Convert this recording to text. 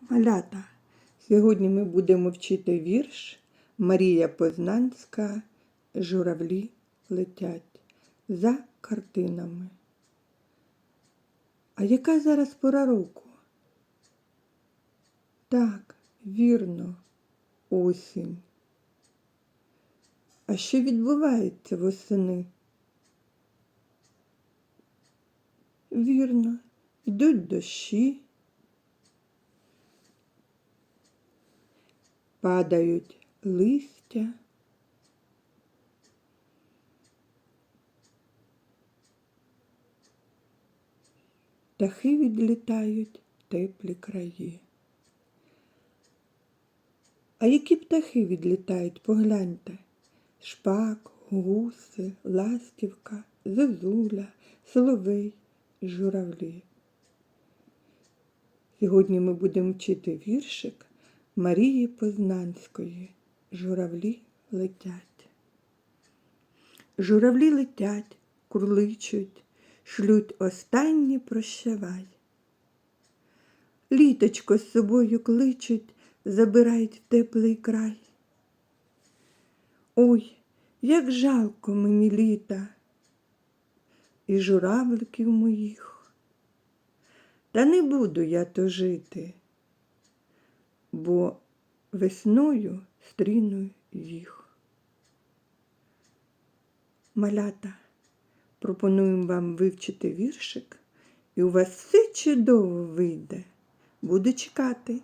Малята, сьогодні ми будемо вчити вірш Марія Познанська Журавлі летять за картинами. А яка зараз пора року? Так, вірно, осінь. А що відбувається восени? Вірно, йдуть дощі. Падають листя. Птахи відлітають в теплі краї. А які птахи відлітають, погляньте. Шпак, гуси, ластівка, зозуля, соловей, журавлі. Сьогодні ми будемо вчити віршик Марії Познанської Журавлі летять. Журавлі летять, курличуть, шлють останні прощавай. Літочко з собою кличуть, забирають в теплий край. Ой, як жалко мені літа і журавликів моїх. Та не буду я то жити бо весною стріну їх. Малята, пропонуємо вам вивчити віршик, і у вас все чудово вийде. Буду чекати.